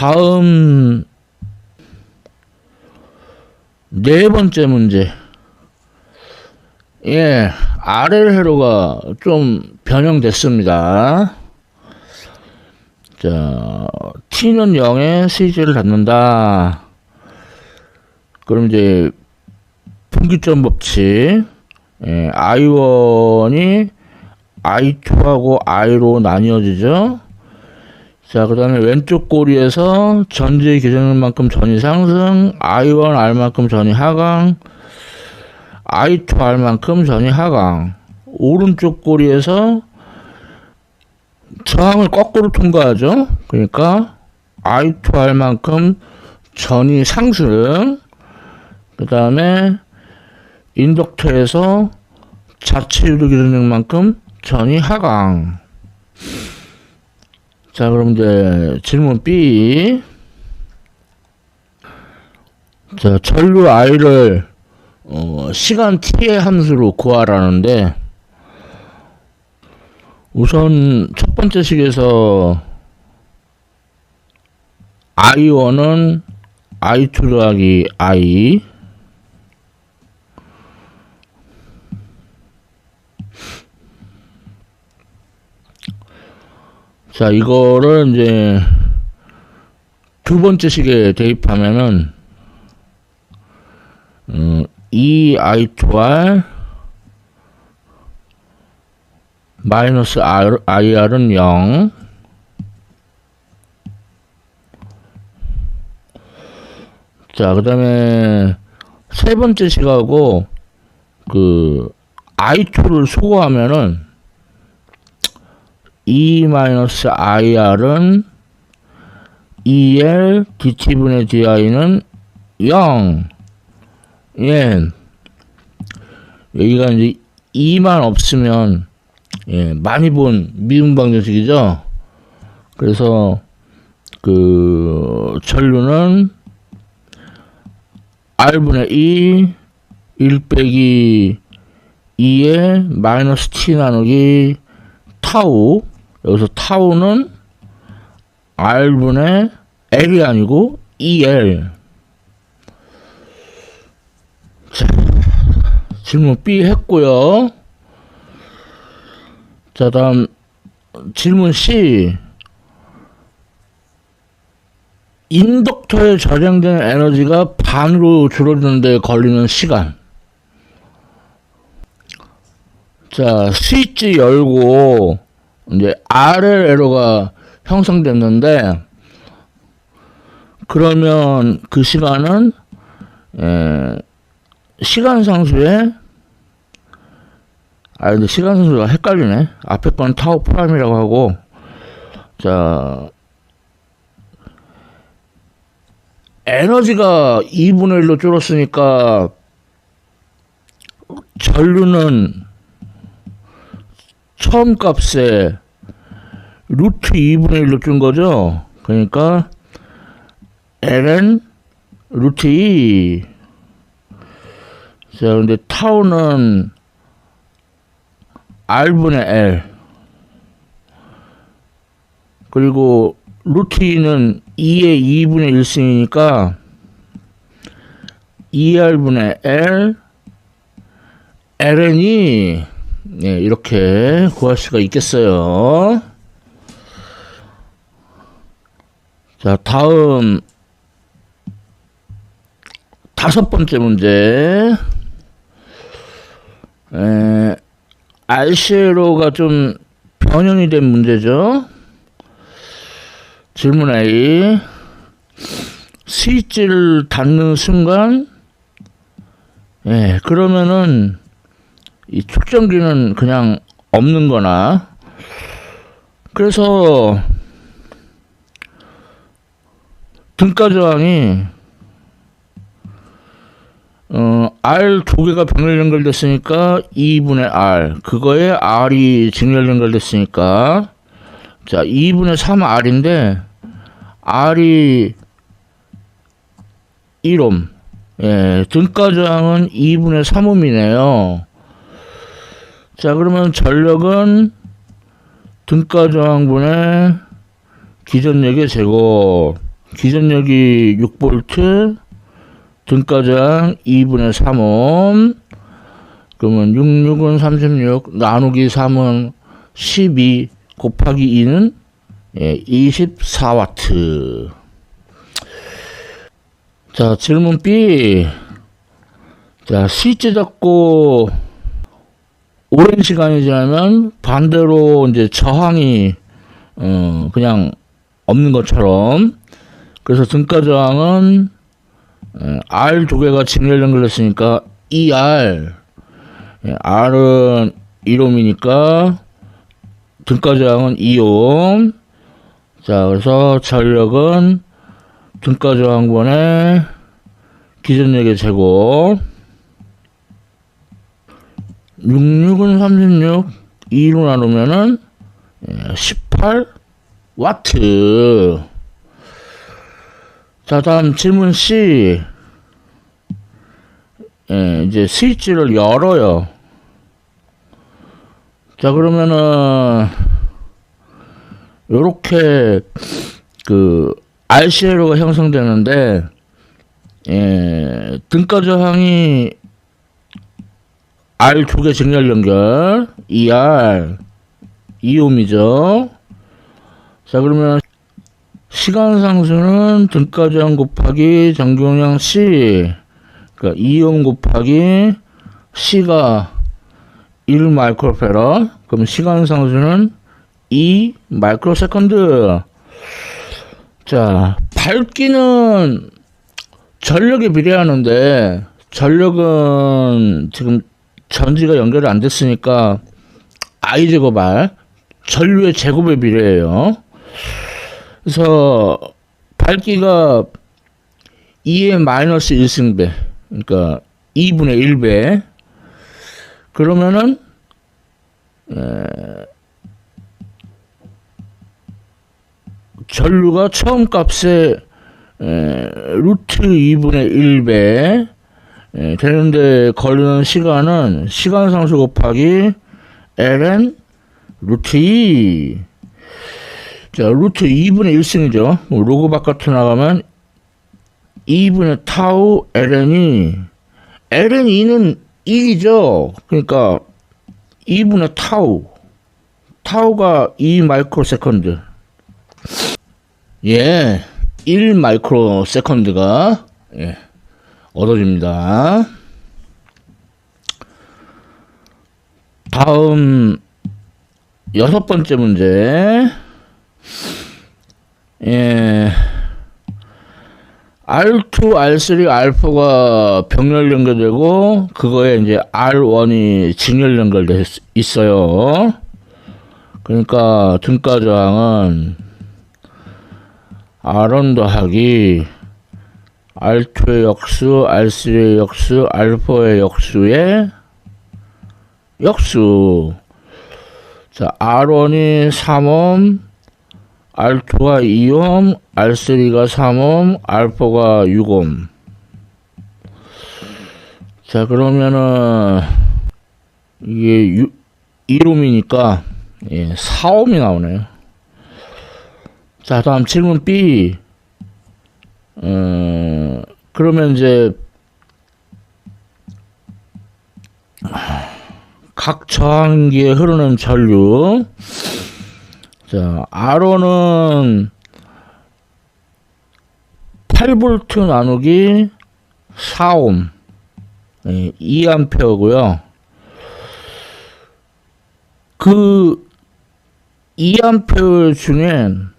다음 네 번째 문제. 예, 아래 회로가 좀 변형됐습니다. 자, t는 0에 cg를 갖는다. 그럼 이제 분기점 법칙, 예, i1이 i2하고 i로 나뉘어지죠. 자, 그 다음에 왼쪽 꼬리에서 전지의 기준만큼 전이 상승, I1 R만큼 전이 하강, I2 R만큼 전이 하강. 오른쪽 꼬리에서 저항을 거꾸로 통과하죠. 그러니까 I2 R만큼 전이 상승, 그 다음에 인덕터에서 자체 유도 기준만큼 전이 하강. 자, 그럼 이제 질문 B. 자, 전류 I를 어, 시간 t의 함수로 구하라는데 우선 첫 번째 식에서 I1은 I2 더하기 I 자, 이거를 이제 두 번째 식에 대입하면은 음, E I2R 마이너스 IR은 0 자, 그 다음에 세 번째 식하고 그 I2를 수거하면은 E 마이너스 IR은 EL DT분의 DI는 0. 예. 여기가 이제 2만 없으면 예, 많이 본 미분 방정식이죠. 그래서 그 전류는 R분의 2 1 빼기 2에 마이너스 T 나누기 타우 여기서 타우는 R분의 L이 아니고 EL. 자, 질문 B 했고요. 자, 다음 질문 C. 인덕터에 저장된 에너지가 반으로 줄어드는데 걸리는 시간. 자, 스위치 열고 이제 RL 에러가 형성됐는데 그러면 그 시간은 에, 시간 상수에 아 근데 시간 상수가 헷갈리네. 앞에 건 타워 프라임이라고 하고 자 에너지가 2분의 1로 줄었으니까 전류는 처음 값에 루트 2분의 1로 준 거죠. 그러니까 ln 루트 2 자, 근데 타우는 r분의 l 그리고 루트 2는 2의 2분의 1승이니까 2r분의 l ln이 네, 이렇게 구할 수가 있겠어요. 자, 다음 다섯 번째 문제. 에, RC로가 좀 변형이 된 문제죠. 질문 A. 스위치를 닫는 순간, 예, 그러면은, 이 축전기는 그냥 없는 거나, 그래서, 등가 저항이, 어, R 두 개가 병렬 연결됐으니까 2분의 R. 그거에 R이 직렬 연결됐으니까. 자, 2분의 3R인데, R이 1옴. 예, 등가 저항은 2분의 3옴이네요. 자, 그러면 전력은 등가 저항분의 기전력의 제곱. 기전력이 6V, 등가장 2분의 3옴, 그러면 6, 6은 36, 나누기 3은 12, 곱하기 2는 예, 24와트. 자, 질문 B. 자, 실제 잡고 오랜 시간이 지나면 반대로 이제 저항이 어, 그냥 없는 것처럼 그래서 등가 저항은 에, R 두 개가 직렬 연결됐으니까 ER 예, R은 1옴이니까 등가 저항은 2옴 자 그래서 전력은 등가 저항분의 기전력의 제곱. 66은 36 2로 나누면은 18 와트. 자, 다음 질문 C. 예, 이제 스위치를 열어요. 자, 그러면은, 요렇게, 그, RCLO가 형성되는데, 예, 등가 저항이 R 두 개 직렬 연결, ER, 2옴이죠. 자, 그러면 시간 상수는 등가 저항 곱하기 전경량 C, 그러니까 2옴 곱하기 C가 1 마이크로페라, 그럼 시간 상수는 2 마이크로세컨드. 자, 밝기는 전력에 비례하는데 전력은 지금 전지가 연결이 안 됐으니까 I 제곱 R 전류의 제곱에 비례해요. 그래서 밝기가 2의 마이너스 1승배 그러니까 2분의 1배. 그러면은 에, 전류가 처음 값에 에, 루트 2분의 1배 에, 되는데 걸리는 시간은 시간 상수 곱하기 ln 루트 2 자, 루트 2분의 1승이죠. 로그 바깥으로 나가면 2분의 타우 ln이 ln2는 1이죠. 그러니까 2분의 타우 타우가 2 마이크로 세컨드 예, 1 마이크로 세컨드가 예, 얻어집니다. 다음 여섯 번째 문제. 예. R2, R3, R4가 병렬 연결되고 그거에 이제 R1이 직렬 연결돼 있- 있어요. 그러니까 등가 저항은 R1 더하기 R2의 역수, R3의 역수, R4의 역수의 역수. 자, R1이 3옴, R2가 2옴, R3가 3옴, R4가 6옴. 자, 그러면은, 이게 1옴이니까, 예, 4옴이 나오네요. 자, 다음 질문 B. 어, 그러면 이제, 각 저항기에 흐르는 전류. 자, R1은 8V 나누기 4옴. 예, 2A고요. 그 2A 중엔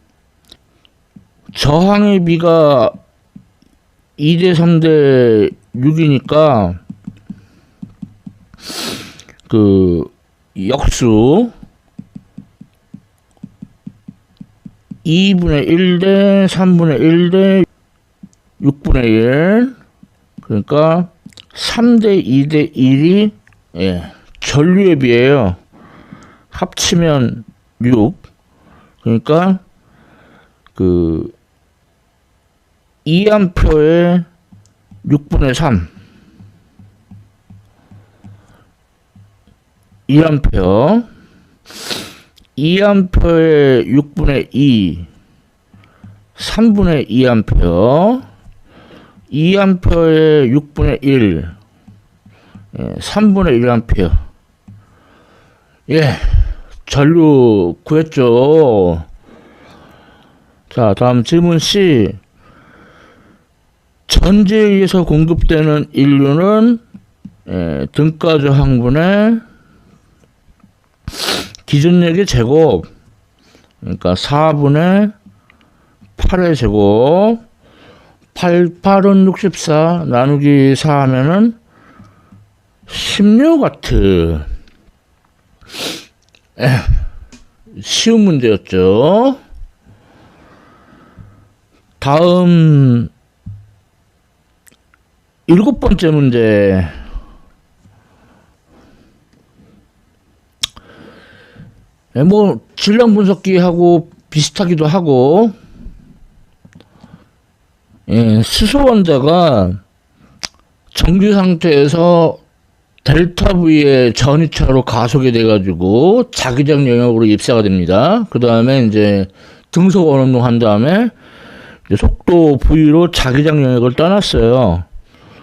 저항의 비가 2대 3대 6이니까 그 역수 2분의 1대 3분의 1대 6분의 1 그러니까 3대 2대 1이 예, 전류에 비해요. 합치면 6 그러니까 그 2암표의 6분의 3 2암표 2암표의 6분의 2 3분의 2암페어 2암페어의 6분의 1 예, 3분의 1암페어 예 전류 구했죠. 자 다음 질문 C. 전지에 의해서 공급되는 인류는 예, 등가주 항분의 기준력의 제곱. 그러니까 4분의 8의 제곱. 8, 8은 64 나누기 4 하면은 16와트. 에, 쉬운 문제였죠. 다음 일곱 번째 문제 예, 뭐 질량 분석기하고 비슷하기도 하고 예, 수소 원자가 정지 상태에서 델타 V의 전이차로 가속이 돼가지고 자기장 영역으로 입사가 됩니다. 그 다음에 이제 등속 원운동 한 다음에 속도 V로 자기장 영역을 떠났어요.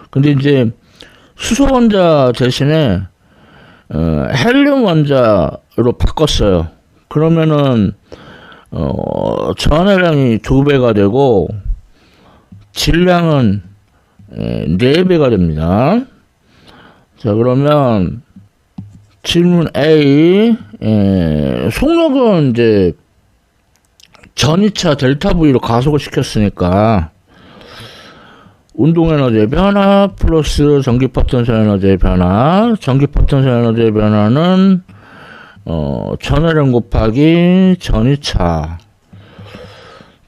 근데 이제 수소 원자 대신에 어, 헬륨 원자 로 바꿨어요. 그러면은 어, 전해량이 두 배가 되고 질량은 에, 네 배가 됩니다. 자 그러면 질문 A 에, 속력은 이제 전이차 델타 V로 가속을 시켰으니까 운동 에너지의 변화 플러스 전기 포텐셜 에너지의 변화 전기 포텐셜 에너지의 변화는 어, 전해량 곱하기 전이차.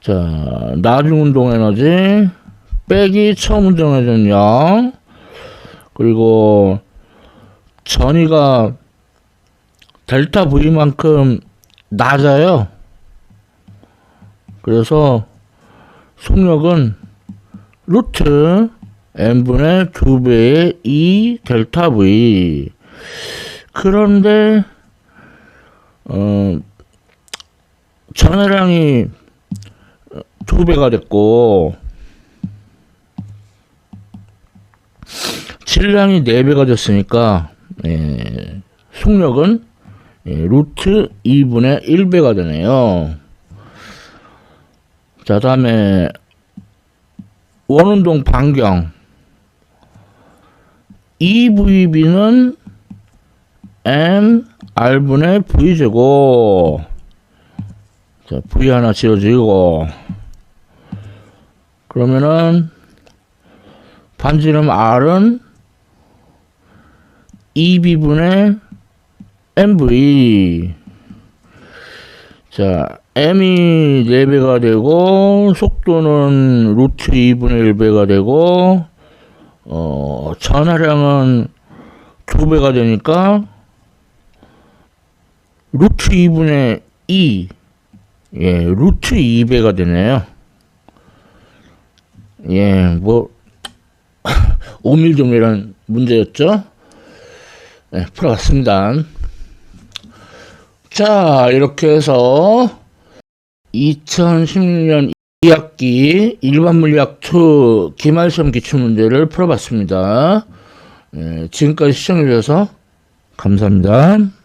자 나중 운동 에너지 빼기 처음 운동 에너지는 0 그리고 전이가 델타 V만큼 낮아요. 그래서 속력은 루트 n분의 2배의 2 델타 v. 그런데 어 전해량이 두 배가 됐고 질량이 네 배가 됐으니까 예, 속력은 예, 루트 2분의 1배가 되네요. 자 다음에 원운동 반경 EVB는 M R분의 V제곱. 자 V 하나 지어지고. 그러면은 반지름 R은 EB분의 MV 자 m이 4배가 되고 속도는 루트 2분의 1배가 되고 어 전하량은 2배가 되니까 루트 2분의 2 예, 루트 2배가 되네요. 예, 뭐 오밀조밀한 문제였죠. 네, 풀어봤습니다. 자, 이렇게 해서 2016년 2학기 일반 물리학 2 기말시험 기출문제를 풀어봤습니다. 예, 지금까지 시청해주셔서 감사합니다.